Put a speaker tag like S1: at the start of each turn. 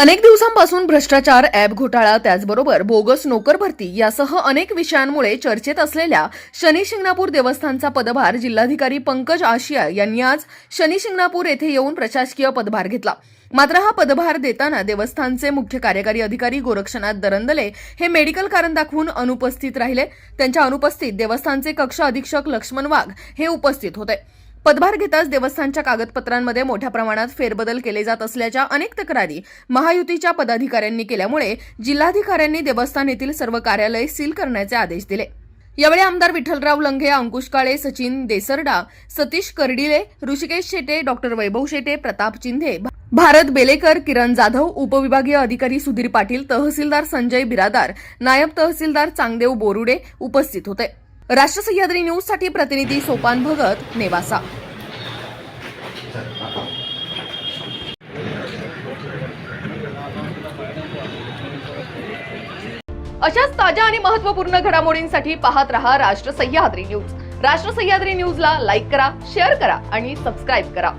S1: अनेक दिवसांपासून भ्रष्टाचार ॲप घोटाळा त्याचबरोबर बोगस नोकर भरती यासह अनेक विषयांमुळे चर्चेत असलेल्या शनी शिंगणापूर देवस्थानचा पदभार जिल्हाधिकारी पंकज आशिया यांनी आज शनी शिंगणापूर येथे येऊन प्रशासकीय पदभार घेतला. मात्र हा पदभार देताना देवस्थानचे मुख्य कार्यकारी अधिकारी गोरक्षनाथ दरंदले हे मेडिकल कारण दाखवून अनुपस्थित राहिले. त्यांच्या अनुपस्थित देवस्थानचे कक्ष अधीक्षक लक्ष्मण वाघ हे उपस्थित होते. पदभार घेताच देवस्थानच्या कागदपत्रांमध्ये मोठ्या प्रमाणात फेरबदल केले जात असल्याच्या अनेक तक्रारी महायुतीच्या पदाधिकाऱ्यांनी केल्यामुळे जिल्हाधिकाऱ्यांनी देवस्थान येथील सर्व कार्यालय सील करण्याचे आदेश दिले. यावेळी आमदार विठ्ठलराव लंघे अंकुश काळे सचिन देसरडा सतीश कर्डिले ऋषिकेश शेटे डॉक्टर वैभव शेटे प्रताप चिंधे भारत बेलेकर किरण जाधव उपविभागीय अधिकारी सुधीर पाटील तहसीलदार संजय बिरादार नायब तहसीलदार चांगदेव बोरुडे उपस्थित होते. राष्ट्र सह्याद्री न्यूजसाठी प्रतिनिधी सोपान भगत नेवासा. अशाच ताज्या आणि महत्त्वपूर्ण घडामोडींसाठी पाहत रहा राष्ट्र सह्याद्री न्यूज. राष्ट्र सह्याद्री न्यूजला लाईक करा शेअर करा आणि सबस्क्राईब करा.